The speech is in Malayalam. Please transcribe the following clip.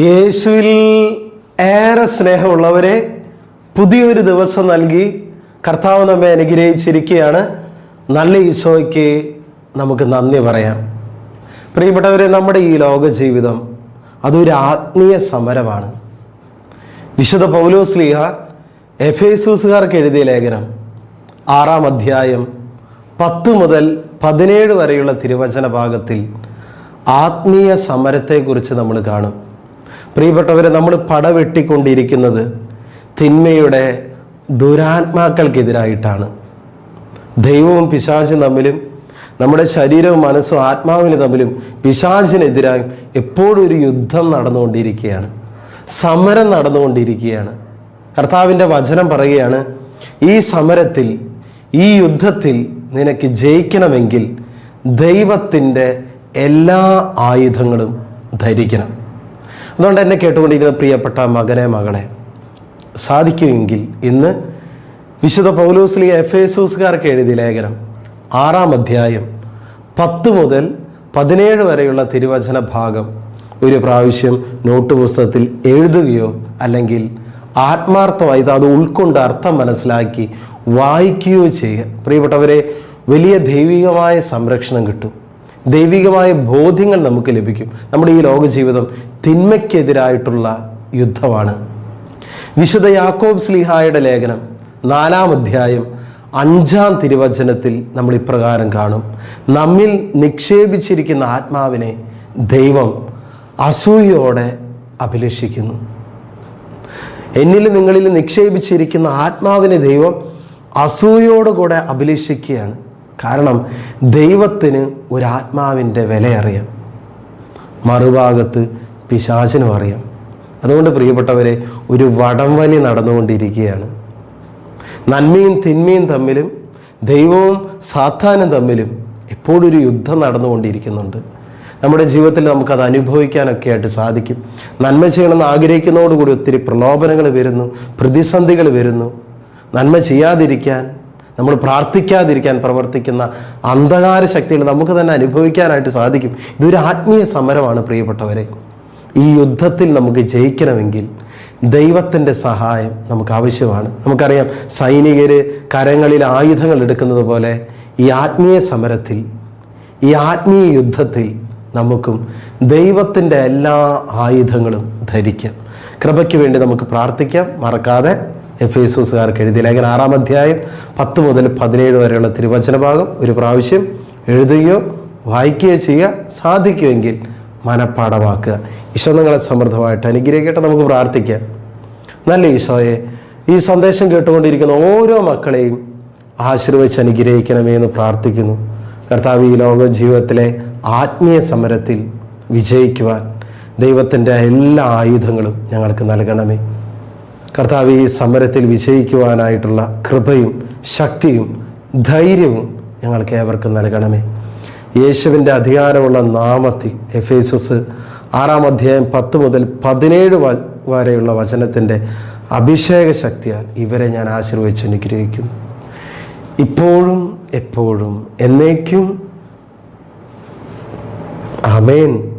യേശുവിൽ ഏറെ സ്നേഹമുള്ളവരെ പുതിയൊരു ദിവസം നൽകി കർത്താവ് നമ്മെ അനുഗ്രഹിച്ചിരിക്കുകയാണ്. നല്ല ഈശോയ്ക്ക് നമുക്ക് നന്ദി പറയാം. പ്രിയപ്പെട്ടവരെ നമ്മുടെ ഈ ലോക ജീവിതം അതൊരു ആത്മീയ സമരമാണ്. വിശുദ്ധ പൗലോസ് ലീഹ എഫേസൂസുകാർക്ക് എഴുതിയ ലേഖനം ആറാം അധ്യായം പത്ത് മുതൽ പതിനേഴ് വരെയുള്ള തിരുവചന ഭാഗത്തിൽ ആത്മീയ സമരത്തെക്കുറിച്ച് നമ്മൾ കാണും. പ്രിയപ്പെട്ടവരെ നമ്മൾ പടവെട്ടിക്കൊണ്ടിരിക്കുന്നത് തിന്മയുടെ ദുരാത്മാക്കൾക്കെതിരായിട്ടാണ്. ദൈവവും പിശാചും തമ്മിലും നമ്മുടെ ശരീരവും മനസ്സും ആത്മാവിന് തമ്മിലും പിശാചിനെതിരായും എപ്പോഴും ഒരു യുദ്ധം നടന്നുകൊണ്ടിരിക്കുകയാണ്. സമരം നടന്നുകൊണ്ടിരിക്കുകയാണ്. കർത്താവിന്റെ വചനം പറയുകയാണ് ഈ സമരത്തിൽ ഈ യുദ്ധത്തിൽ നിനക്ക് ജയിക്കണമെങ്കിൽ ദൈവത്തിന്റെ എല്ലാ ആയുധങ്ങളും ധരിക്കണം. അതുകൊണ്ട് എന്നെ കേട്ടുകൊണ്ടിരിക്കുന്ന പ്രിയപ്പെട്ട മകനെ മകളെ സാധിക്കുമെങ്കിൽ ഇന്ന് വിശുദ്ധ പൗലോസ്ലി എഫ് എസൂസുകാർക്ക് എഴുതിയ ലേഖനം ആറാം അധ്യായം പത്ത് മുതൽ പതിനേഴ് വരെയുള്ള തിരുവചന ഭാഗം ഒരു പ്രാവശ്യം നോട്ട് പുസ്തകത്തിൽ എഴുതുകയോ അല്ലെങ്കിൽ ആത്മാർത്ഥമായി അത് ഉൾക്കൊണ്ട് അർത്ഥം മനസ്സിലാക്കി വായിക്കുകയോ ചെയ്യുക പ്രിയപ്പെട്ടവരെ വലിയ ദൈവികമായ സംരക്ഷണം കിട്ടും. ദൈവികമായ ബോധ്യങ്ങൾ നമുക്ക് ലഭിക്കും. നമ്മുടെ ഈ ലോക ജീവിതം തിന്മയ്ക്കെതിരായിട്ടുള്ള യുദ്ധമാണ്. വിശുദ്ധ യാക്കോബ് സ്ലിഹായുടെ ലേഖനം നാലാം അധ്യായം അഞ്ചാം തിരുവചനത്തിൽ നമ്മൾ ഇപ്രകാരം കാണും. നമ്മിൽ നിക്ഷേപിച്ചിരിക്കുന്ന ആത്മാവിനെ ദൈവം അസൂയയോടെ അഭിലഷിക്കുന്നു. എന്നിൽ നിങ്ങളിൽ നിക്ഷേപിച്ചിരിക്കുന്ന ആത്മാവിനെ ദൈവം അസൂയോടുകൂടെ അഭിലഷിക്കുകയാണ്. കാരണം ദൈവത്തിന് ഒരു ആത്മാവിന്റെ വില അറിയാം മറുഭാഗത്ത് പിശാചിനും അറിയാം. അതുകൊണ്ട് പ്രിയപ്പെട്ടവരെ ഒരു വടംവലി നടന്നുകൊണ്ടിരിക്കുകയാണ്. നന്മയും തിന്മയും തമ്മിലും ദൈവവും സാത്താനും തമ്മിലും എപ്പോഴും ഒരു യുദ്ധം നടന്നുകൊണ്ടിരിക്കുന്നുണ്ട്. നമ്മുടെ ജീവിതത്തിൽ നമുക്കത് അനുഭവിക്കാനൊക്കെ ആയിട്ട് സാധിക്കും. നന്മ ചെയ്യണമെന്ന് ആഗ്രഹിക്കുന്നതോടുകൂടി ഒത്തിരി പ്രലോഭനങ്ങൾ വരുന്നു പ്രതിസന്ധികൾ വരുന്നു. നന്മ ചെയ്യാതിരിക്കാൻ നമ്മൾ പ്രാർത്ഥിക്കാതിരിക്കാൻ പ്രവർത്തിക്കുന്ന അന്ധകാര ശക്തികൾ നമുക്ക് തന്നെ അനുഭവിക്കാനായിട്ട് സാധിക്കും. ഇതൊരു ആത്മീയ സമരമാണ് പ്രിയപ്പെട്ടവരെ. ഈ യുദ്ധത്തിൽ നമുക്ക് ജയിക്കണമെങ്കിൽ ദൈവത്തിന്റെ സഹായം നമുക്ക് ആവശ്യമാണ്. നമുക്കറിയാം സൈനികർ കരങ്ങളിൽ ആയുധങ്ങൾ എടുക്കുന്നത് പോലെ ഈ ആത്മീയ സമരത്തിൽ ഈ ആത്മീയ യുദ്ധത്തിൽ നമുക്കും ദൈവത്തിന്റെ എല്ലാ ആയുധങ്ങളും ധരിക്കാം. കൃപയ്ക്ക് വേണ്ടി നമുക്ക് പ്രാർത്ഥിക്കാം. മറക്കാതെ എഫ് എസൂസുകാർക്ക് എഴുതിയ ലേഖനം ആറാം അധ്യായം പത്ത് മുതൽ പതിനേഴ് വരെയുള്ള തിരുവചന ഭാഗം ഒരു പ്രാവശ്യം എഴുതുകയോ വായിക്കുകയോ ചെയ്യുക സാധിക്കുമെങ്കിൽ മനഃപ്പാടമാക്കുക ഈശോ നിങ്ങളെ സമൃദ്ധമായിട്ട് അനുഗ്രഹിക്കട്ടെ. നമുക്ക് പ്രാർത്ഥിക്കാം. നല്ല ഈശോയെ ഈ സന്ദേശം കേട്ടുകൊണ്ടിരിക്കുന്ന ഓരോ മക്കളെയും ആശീർവദിച്ച് അനുഗ്രഹിക്കണമേ എന്ന് പ്രാർത്ഥിക്കുന്നു. കർത്താവ് ഈ ലോക ജീവിതത്തിലെ ആത്മീയ സമരത്തിൽ വിജയിക്കുവാൻ ദൈവത്തിന്റെ എല്ലാ ആയുധങ്ങളും ഞങ്ങൾക്ക് നൽകണമേ. കർത്താവ് ഈ സമരത്തിൽ വിജയിക്കുവാനായിട്ടുള്ള കൃപയും ശക്തിയും ധൈര്യവും ഞങ്ങൾക്ക് ഏവർക്കും നൽകണമേ. യേശുവിന്റെ അധികാരമുള്ള നാമത്തിൽ എഫ് എഫേസസ് ആറാം അധ്യായം പത്ത് മുതൽ പതിനേഴ് വരെയുള്ള വചനത്തിന്റെ അഭിഷേക ശക്തിയാൽ ഇവരെ ഞാൻ ആശീർവദിച്ച് അനുഗ്രഹിക്കുന്നു. ഇപ്പോഴും എപ്പോഴും എന്നേക്കും. അമേൻ